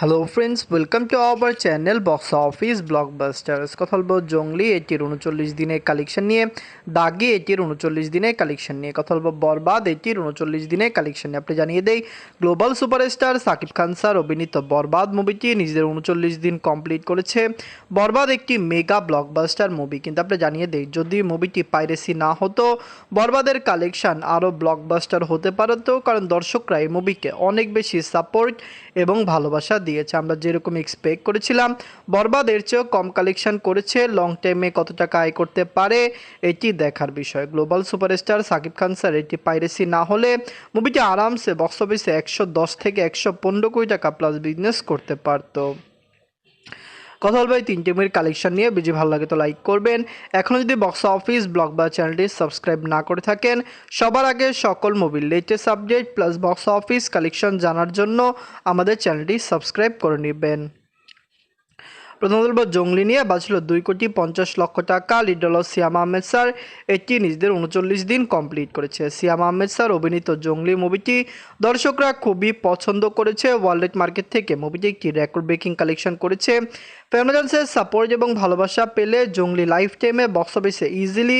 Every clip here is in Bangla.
Hello friends welcome to our channel box office blockbusters কথা বলব জঙ্গলি এটির উনচল্লিশ দিনের কালেকশন নিয়ে, দাগি এটির উনচল্লিশ দিনের কালেকশন নিয়ে। কথা বলব বরবাদ এটির উনচল্লিশ দিনের কালেকশন নিয়ে। আপনি জানিয়ে দেই global superstar Shakib Khan sir অভিনীত বরবাদ মুভিটি নিজেদের উনচল্লিশ দিন কমপ্লিট করেছে। বরবাদ একটি মেগা ব্লকবাস্টার মুভি কিন্তু আপনি জানিয়ে দেই, যদি মুভিটি পাইরেসি না হতো, বরবাদের কালেকশন আরও ব্লকবাস্টার হতে পারতো। কারণ দর্শকরা এই মুভিকে অনেক বেশি সাপোর্ট এবং ভালোবাসা দিয়েছে। আমরা যেরকম এক্সপেক্ট করেছিলাম বরবাদ এর চেয়েও কম কালেকশন করেছে লং টাইমে কত টাকা আয় করতে পারে, এটি দেখার বিষয়। Global superstar Shakib Khan sir এটি পাইরেসি না হলে মুভিটি আরামসে বক্স অফিসে একশো দশ থেকে একশো পনেরো কোটি টাকা প্লাস বিজনেস করতে পারতো। কথা বলব, এই তিনটে মুভির কালেকশন নিয়ে। বেশি ভালো লাগে তো লাইক করবেন। এখনও যদি বক্স অফিস ব্লগ বা চ্যানেলটি সাবস্ক্রাইব না করে থাকেন, সবার আগে সকল মুভির latest update plus box office collection জানার জন্য আমাদের চ্যানেলটি সাবস্ক্রাইব করে নেবেন। প্রথমত বলব জঙ্গলি নিয়ে বাঁচল দুই কোটি পঞ্চাশ লক্ষ টাকা। লিড দল সিয়াম আহমেদ স্যার এটি নিজেদের উনচল্লিশ দিন কমপ্লিট করেছে। সিয়াম আহমেদ স্যার অভিনীত জঙ্গলি মুভিটি দর্শকরা খুবই পছন্দ করেছে। ওয়ার্ল্ড মার্কেট থেকে মুভিটি একটি রেকর্ড ব্রেকিং কালেকশন করেছে। ফ্যামিলিজেন্সের সাপোর্ট এবং ভালোবাসা পেলে জঙ্গলি লাইফ টাইমে বক্স অফিসে ইজিলি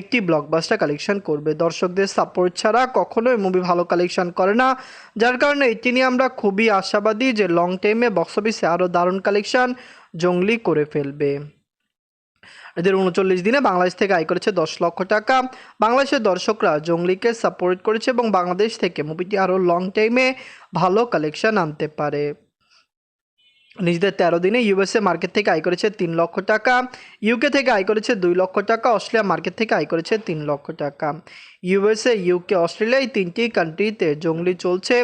একটি ব্লকবাস্টার কালেকশন করবে। দর্শকদের সাপোর্ট ছাড়া কখনোই মুভি ভালো কালেকশন করে না। যার কারণে এটি নিয়ে আমরা খুবই আশাবাদী যে লং টাইমে বক্স অফিসে আরও দারুণ কালেকশন জঙ্গলি করে ফেলবে। এদের উনচল্লিশ দিনে বাংলাদেশ থেকে আয় করেছে দশ লক্ষ টাকা। বাংলাদেশের দর্শকরা জঙ্গলিকে সাপোর্ট করেছে এবং বাংলাদেশ থেকে মুভিটি আরও লং টাইমে ভালো কালেকশন আনতে পারে। নিজেদের তেরো দিনে ইউএসএ মার্কেট থেকে আয় করেছে তিন লক্ষ টাকা ইউকে থেকে আয় করেছে দুই লক্ষ টাকা, অস্ট্রেলিয়া মার্কেট থেকে আয় করেছে তিন লক্ষ টাকা। ইউএসএ ইউকে অস্ট্রেলিয়া এই তিনটি কান্ট্রিতে জঙ্গলি চলছে।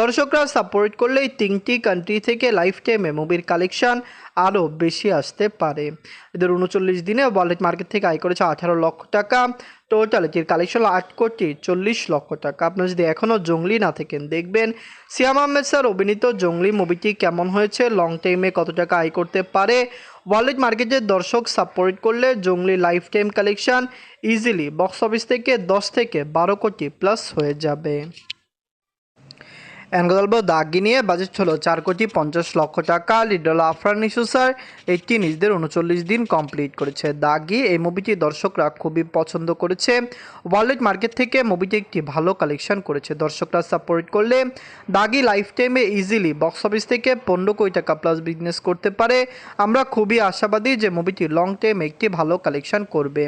দর্শকরা সাপোর্ট করলে এই তিনটি কান্ট্রি থেকে লাইফ টাইমে মুভির কালেকশন আরও বেশি আসতে পারে। এদের উনচল্লিশ দিনে ওয়ার্ল্ড মার্কেট থেকে আয় করেছে আঠারো লক্ষ টাকা। টোটাল এটির কালেকশন আট কোটি চল্লিশ লক্ষ টাকা। আপনারা যদি এখনও জঙ্গলি না থাকেন, দেখবেন সিয়াম আহমেদ স্যার অভিনীত জঙ্গলি মুভিটি কেমন হয়েছে লং টাইমে কত টাকা আয় করতে পারে ওয়ার্ল্ড মার্কেটের দর্শক সাপোর্ট করলে Jongli life time collection easily box office থেকে দশ থেকে বারো কোটি প্লাস হয়ে যাবে। অ্যাঙ্গলব দাগি নিয়ে বাজেট হলো চার কোটি পঞ্চাশ লক্ষ টাকা। লিডল আফরান ইস্যু স্যার এটি নিজেদের উনচল্লিশ দিন কমপ্লিট করেছে। দাগি এই মুভিটি দর্শকরা খুবই পছন্দ করেছে। ওয়ার্ল্ড মার্কেট থেকে মুভিটি একটি ভালো কালেকশন করেছে। দর্শকরা সাপোর্ট করলে দাগি লাইফ টাইমে ইজিলি বক্স অফিস থেকে পনেরো কোটি টাকা প্লাস বিজনেস করতে পারে। আমরা খুবই আশাবাদী যে মুভিটি লং টাইম একটি ভালো কালেকশন করবে।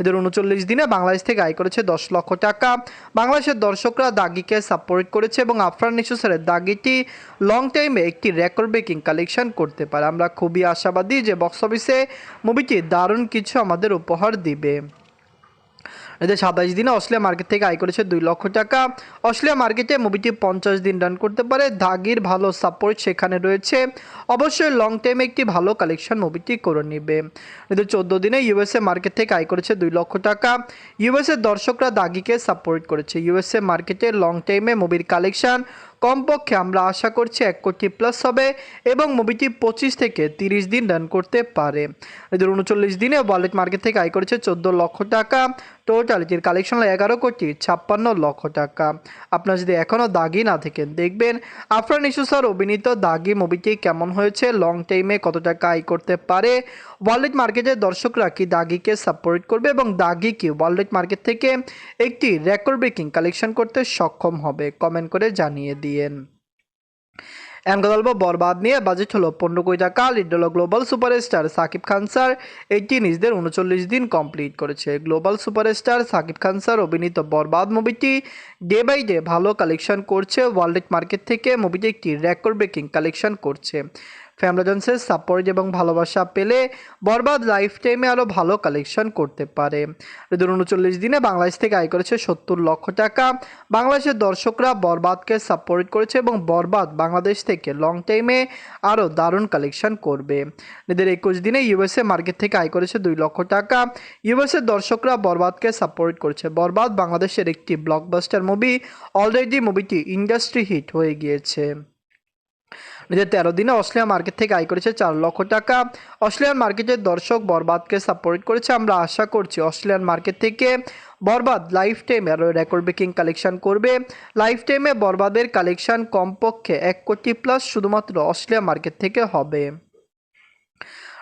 এদের উনচল্লিশ দিনে বাংলাদেশ থেকে আয় করেছে দশ লক্ষ টাকা। বাংলাদেশের দর্শকরা দাগিকে সাপোর্ট করেছে এবং আফরান নিশুসারের দাগিটি লং টাইমে একটি রেকর্ড ব্রেকিং কালেকশন করতে পারে। আমরা খুবই আশাবাদী যে বক্স অফিসে মুভিটি দারুণ কিছু আমাদের উপহার দিবে। এদের সাতাশ দিনে অস্ট্রেলিয়া মার্কেট থেকে আয় করেছে দুই লক্ষ টাকা। অস্ট্রেলিয়া মার্কেটে মুভিটি পঞ্চাশ দিন রান করতে পারে। দাগির ভালো সাপোর্ট সেখানে রয়েছে। অবশ্যই লং টাইমে একটি ভালো কালেকশন মুভিটি করে নেবে। এদের চোদ্দ দিনে ইউএসএ মার্কেট থেকে আয় করেছে দুই লক্ষ টাকা। ইউএসএ দর্শকরা দাগিকে সাপোর্ট করেছে। ইউএসএ মার্কেটে লং টাইমে মুভির কালেকশন কমপক্ষে আমরা আশা করছি এক কোটি প্লাস হবে এবং মুভিটি পঁচিশ থেকে তিরিশ দিন রান করতে পারে। এদের উনচল্লিশ দিনে ওয়ালেট মার্কেট থেকে আয় করেছে চোদ্দ লক্ষ টাকা। টোটাল এটির কালেকশন হলো এগারো কোটি ছাপ্পান্ন লক্ষ টাকা। আপনারা যদি এখনও দাগি না থাকেন দেখবেন, আফরান ইস্যু স্যার অভিনীত দাগি মুভিটি কেমন হয়েছে লং টাইমে কত টাকা আয় করতে পারে ওয়ার্ল্ড মার্কেটের দর্শকরা কি দাগিকে সাপোর্ট করবে এবং দাগি কি ওয়ার্ল্ড মার্কেট থেকে একটি রেকর্ড ব্রেকিং কালেকশন করতে সক্ষম হবে? কমেন্ট করে জানিয়ে দিয়েন। অ্যাঙ্গলব বরবাদ নিয়ে। বাজেট হলো পনেরো কোটি টাকা। লিড হলো global superstar Shakib Khan sir. এটি নিজেদের উনচল্লিশ দিন কমপ্লিট করেছে। Global superstar Shakib Khan sir অভিনীত বরবাদ মুভিটি ডে বাই ডে ভালো কালেকশন করছে। ওয়ার্ল্ড মার্কেট থেকে মুভিটি একটি রেকর্ড ব্রেকিং কালেকশন করছে। ফ্যামিলিজন্সের সাপোর্ট এবং ভালোবাসা পেলে বরবাদ লাইফ টাইমে আরও ভালো কালেকশন করতে পারে। এদের উনচল্লিশ দিনে বাংলাদেশ থেকে আয় করেছে সত্তর লক্ষ টাকা। বাংলাদেশের দর্শকরা বরবাদকে সাপোর্ট করেছে এবং বরবাদ বাংলাদেশ থেকে লং টাইমে আরও দারুণ কালেকশন করবে। এদের একুশ দিনে ইউএসএ মার্কেট থেকে আয় করেছে দুই লক্ষ টাকা। ইউএসএ দর্শকরা বরবাদকে সাপোর্ট করছে। বরবাদ বাংলাদেশের একটি ব্লকবাস্টার মুভি অলরেডি মুভিটি ইন্ডাস্ট্রি হিট হয়ে গিয়েছে। নিজের তেরো দিনে অস্ট্রেলিয়া মার্কেট থেকে আয় করেছে চার লক্ষ টাকা। অস্ট্রেলিয়ান মার্কেটের দর্শক বরবাদকে সাপোর্ট করেছে, আমরা আশা করছি অস্ট্রেলিয়ান মার্কেট থেকে বরবাদ লাইফ টাইমে আরও রেকর্ড ব্রেকিং কালেকশন করবে। লাইফ টাইমে বরবাদের কালেকশন কমপক্ষে এক কোটি প্লাস শুধুমাত্র অস্ট্রেলিয়া মার্কেট থেকে হবে।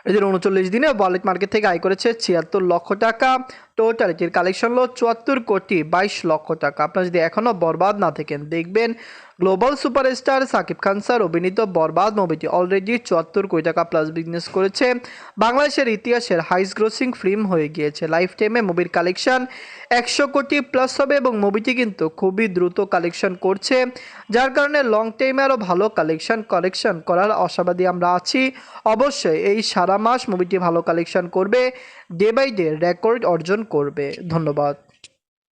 এদের উনচল্লিশ দিনে ওয়ালেট মার্কেট থেকে আয় করেছে ছিয়াত্তর লক্ষ টাকা। টোটাল এটির কালেকশন হলো চুয়াত্তর কোটি বাইশ লক্ষ টাকা। আপনারা যদি এখনও বরবাদ না থাকেন, দেখবেন global superstar Shakib Khan sir অভিনীত বরবাদ মুভিটি অলরেডি চুয়াত্তর কোটি টাকা প্লাস বিজনেস করেছে। বাংলাদেশের ইতিহাসের হাইস গ্রোসিং ফিল্ম হয়ে গিয়েছে। লাইফ টাইমে মুভির কালেকশন একশো কোটি প্লাস হবে এবং মুভিটি কিন্তু খুবই দ্রুত কালেকশন করছে। যার কারণে লং টাইমে আরও ভালো কালেকশন কালেকশন করার আশাবাদী আমরা আছি। অবশ্যই এই সারা মাস মুভিটি ভালো কালেকশন করবে। ডে বাই ডে রেকর্ড অর্জন করবে। ধন্যবাদ।